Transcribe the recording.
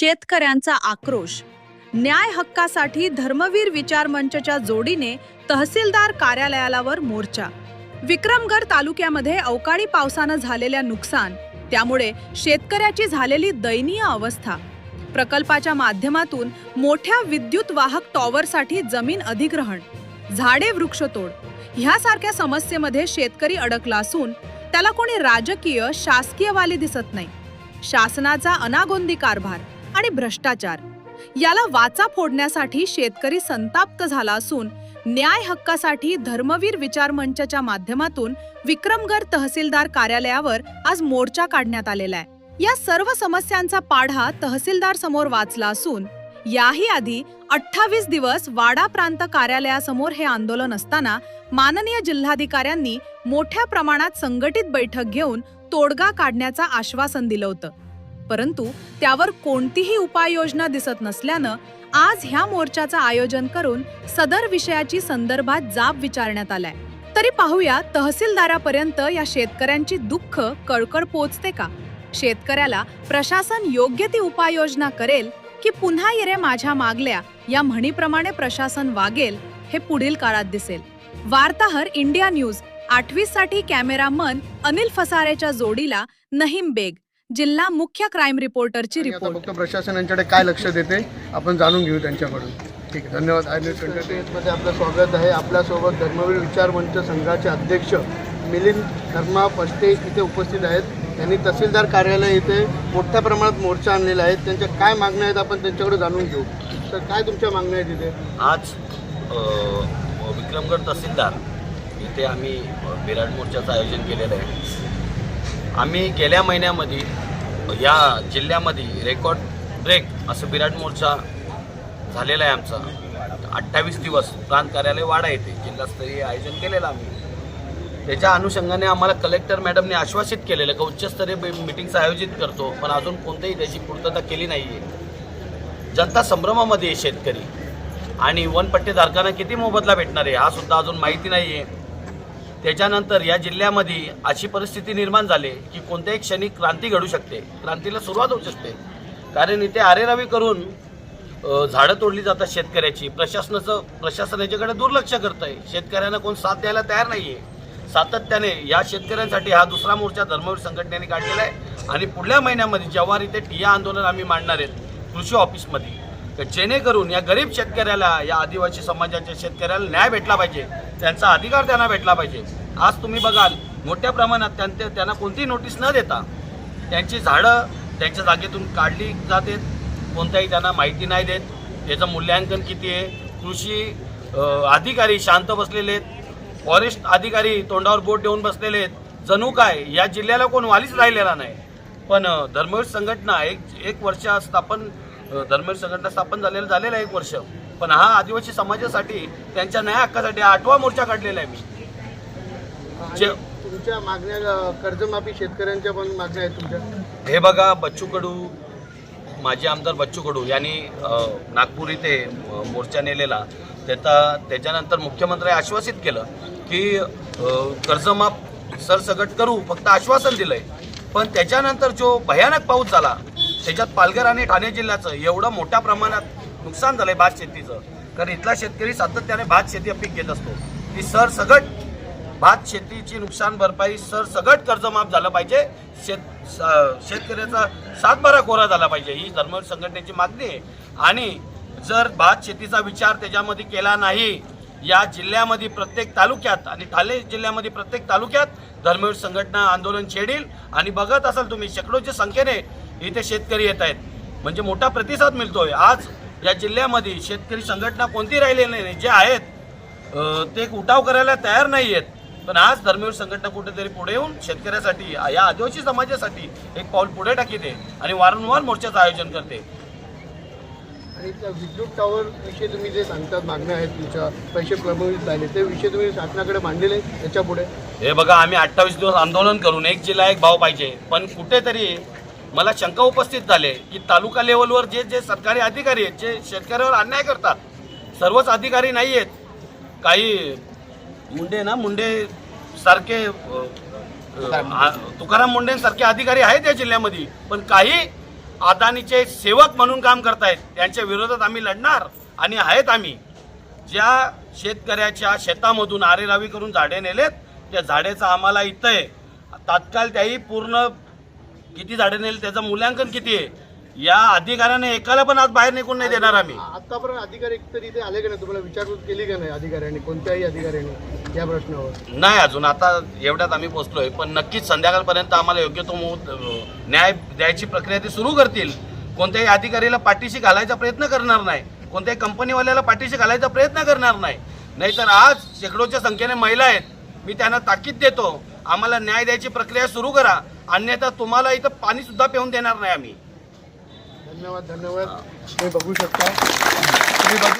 शेतकऱ्यांचा आक्रोश. न्याय हक्कासाठी धर्मवीर विचार मंचच्या जोडीने तहसीलदार कार्यालयावर मोर्चा. विक्रमगड तालुक्यामध्ये अवकाळी पावसानं झालेल्या नुकसान त्यामुळे शेतकऱ्याची झालेली दयनीय अवस्था. प्रकल्पाच्या माध्यमातून मोठ्या विद्युत वाहक टॉवरसाठी जमीन अधिग्रहण झाडे वृक्षतोड ह्यासारख्या समस्येमध्ये शेतकरी अडकला असून त्याला कोणी राजकीय शासकीयवाले दिसत नाही. शासनाचा अनागोंदी कारभार आणि भ्रष्टाचार. याला वाचा फोडण्यासाठी शेतकरी संताप्त झाला असून न्याय हक्कासाठी धर्मवीर विचार मंचच्या माध्यमातून विक्रमगड तहसीलदार कार्यालयावर आज मोर्चा काढण्यात आलेला आहे. या सर्व समस्यांचा पाढा तहसीलदार समोर वाचला असून याही आधी अठ्ठावीस दिवस वाडा प्रांत कार्यालयासमोर हे आंदोलन असताना माननीय जिल्हाधिकाऱ्यांनी मोठ्या प्रमाणात संघटित बैठक घेऊन तोडगा काढण्याचं आश्वासन दिलं होतं. परंतु त्यावर कोणतीही उपाययोजना दिसत नसल्यानं आज ह्या मोर्चाचं आयोजन करून सदर विषयाची संदर्भात जाब विचारण्यात आलाय. तरी पाहूया तहसीलदारापर्यंत या शेतकऱ्यांची दुःख कळकळ पोचते का? शेतकऱ्याला प्रशासन योग्य ती उपाययोजना करेल की पुन्हा येरे माझ्या मागल्या या म्हणीप्रमाणे प्रशासन वागेल हे पुढील काळात दिसेल. वार्ताहर इंडिया न्यूज आठवीससाठी कॅमेरामन अनिल फसारेच्या जोडीला नहीम बेग. जिल्हा मुख्य क्राईम रिपोर्टरची रिपोर्ट. फक्त प्रशासन यांच्याकडे काय लक्ष देते आपण जाणून घेऊ त्यांच्याकडून. ठीक आहे धन्यवाद. आय न्यूजमध्ये आपलं स्वागत आहे. आपल्यासोबत धर्मवीर विचार मंच संघाचे अध्यक्ष मिलिंद धर्मा पष्टे इथे उपस्थित आहेत. त्यांनी तहसीलदार कार्यालय इथे मोठ्या प्रमाणात मोर्चा आणलेला आहे. त्यांच्या काय मागण्या आहेत आपण त्यांच्याकडे जाणून घेऊ. तर काय तुमच्या मागण्या आहेत इथे? आज विक्रमगड तहसीलदार इथे आम्ही बिराड मोर्चाचं आयोजन केलेलं आहे. आम्ही गेल्या महिन्यामध्ये या जिल्ह्यामध्ये रेकॉर्ड ब्रेक असं बिराट मोर्चा झालेला आहे आमचा. अठ्ठावीस दिवस प्रांत कार्यालय वाडा येथे जिल्हास्तरीय आयोजन केलेलं आम्ही. त्याच्या अनुषंगाने आम्हाला कलेक्टर मॅडमने आश्वासित केलेलं का उच्चस्तरीय मिटिंग्स आयोजित करतो पण अजून कोणत्याही त्याची पूर्तता केली नाही आहे जनता संभ्रमामध्ये आहे शेतकरी. आणि वनपट्टेधारकांना किती मोबदला भेटणार आहे हा सुद्धा अजून माहिती नाही आहे त्याच्यानंतर या जिल्ह्यामध्ये अशी परिस्थिती निर्माण झाली की कोणत्याही क्षणी क्रांती घडू शकते. क्रांतीला सुरुवात होऊ शकते. कारण इथे आरेरावी करून झाडं तोडली जातात शेतकऱ्याची. प्रशासनाचं प्रशासन याच्याकडे दुर्लक्ष करत आहे शेतकऱ्यांना कोण साथ द्यायला तयार नाही आहे सातत्याने या शेतकऱ्यांसाठी हा दुसरा मोर्चा धर्मवीर संघटनेने काढलेला आहे. आणि पुढल्या महिन्यामध्ये जेव्हा इथे ठिया आंदोलन आम्ही मांडणार आहेत कृषी ऑफिसमध्ये. तर जेणेकरून या गरीब शेतकऱ्याला या आदिवासी समाजाच्या शेतकऱ्याला न्याय भेटला पाहिजे. त्यांचा अधिकार त्यांना भेटला पाहिजे. आज तुम्ही बघाल मोठ्या प्रमाणात त्यांचे त्यांना कोणतीही नोटीस न देता त्यांची झाडं त्यांच्या जागेतून काढली जातात कोणत्याही त्यांना माहिती नाही देत. त्याचं मूल्यांकन किती आहे? कृषी अधिकारी शांत बसलेले आहेत. फॉरेस्ट अधिकारी तोंडावर बोट देऊन बसलेले आहेत. जणू काय? या जिल्ह्याला कोण वालीच राहिलेला नाही. पण धर्मवीर संघटना एक एक वर्ष स्थापन धर्मवीर संघटना स्थापन झालेलं झालेलं आहे एक वर्ष. पण हा आदिवासी समाजासाठी त्यांच्या न्याय हक्कासाठी आठवा मोर्चा काढलेला आहे मी. जे- तुमच्या मागण्या कर्जमाफी शेतकऱ्यांच्या पण मागण्या आहेत तुमच्या? हे बघा बच्चू कडू माजी आमदार बच्चू कडू यांनी अ, नागपूर इथे अ, मोर्चा नेलेला. त्याचा त्याच्यानंतर मुख्यमंत्र्यांनी आश्वासित केलं की अ, कर्जमाफ सरसगट करू फक्त आश्वासन दिलंय. पण त्याच्यानंतर जो भयानक पाऊस झाला त्याच्यात पालघर आणि ठाणे जिल्ह्याचं एवढं मोठ्या प्रमाणात नुकसान झालंय भात शेतीचं. कारण इथला शेतकरी सातत्याने भात शेती पीक घेत असतो. ती सरसगट भात शेतीची नुकसान भरपाई सरसगट कर्जमाफ झालं पाहिजे. शेत स- शेतकऱ्याचा सातबारा कोरा झाला पाहिजे. ही धर्म संघटनेची मागणी आहे. आणि जर भात शेतीचा विचार त्याच्यामध्ये केला नाही या जिल्ह्यामध्ये प्रत्येक तालुक्यात आणि ठाणे जिल्ह्यामध्ये प्रत्येक तालुक्यात धर्मवीर संघटना आंदोलन छेडील. आणि बघत असाल तुम्ही शेकडोच्या संख्येने इथे शेतकरी येत आहेत. म्हणजे मोठा प्रतिसाद मिळतोय. आज या जिल्ह्यामध्ये शेतकरी संघटना कोणती राहिलेली नाही जे आहेत ते उठाव करायला तयार नाही आहेत पण आज धर्मवीर संघटना कुठेतरी पुढे येऊन शेतकऱ्यासाठी या आदिवासी समाजासाठी एक पाऊल पुढे टाकीते आणि वारंवार मोर्चाचं आयोजन करते. आणि त्या विद्युत टॉवर विषयी तुम्ही जे सांगतात मागण्या आहेत तुमच्या पैसे प्रभावित झाले ते विषय तुम्ही शासनाकडे मांडलेले याच्यापुढे? हे बघा आम्ही अठ्ठावीस दिवस आंदोलन करून एक जिल्हा एक भाव पाहिजे. पण कुठेतरी मला शंका उपस्थित झाले की तालुका लेवलवर जे जे सरकारी अधिकारी आहेत जे शेतकऱ्यावर अन्याय करतात सर्वच अधिकारी नाही आहेत. काही मुंडे ना मुंडे सारखे तुकाराम मुंडे सारखे अधिकारी आहेत या जिल्ह्यामध्ये. पण काही अदानीचे सेवक म्हणून काम करतायत. त्यांच्या विरोधात आम्ही लढणार आणि आहेत आम्ही. ज्या शेतकऱ्याच्या शेतामधून आरेरावी करून झाडे नेलेत त्या झाडेचं आम्हाला इथं आहे. तात्काळ त्याही पूर्ण किती झाडे नेले त्याचं मूल्यांकन किती आहे? या अधिकाऱ्याने एकाला पण आज बाहेर निघून नाही देणार आम्ही. आतापर्यंत अधिकारी एकतर इथे आले का नाही? तुम्हाला विचारपूस केली का नाही अधिकाऱ्यांनी? कोणत्याही अधिकाऱ्यांनी या प्रश्नावर? नाही अजून आता एवढ्यात आम्ही पोहोचलोय पण नक्कीच संध्याकाळपर्यंत आम्हाला योग्य तो मो- न्याय द्यायची प्रक्रिया ते सुरू करतील. कोणत्याही अधिकारीला पाठीशी घालायचा प्रयत्न करणार नाही. कोणत्याही कंपनीवाल्याला पाठीशी घालायचा प्रयत्न करणार नाही. नाहीतर आज शेकडोच्या संख्येने महिला आहेत. मी त्यांना ताकीद देतो. आम्हाला न्याय द्यायची प्रक्रिया सुरू करा. अन्यथा तुम्हाला इथं पाणी सुद्धा पिऊन देणार नाही आम्ही. धन्यवाद धन्यवाद. तुम्ही बघू शकता. तुम्ही बघू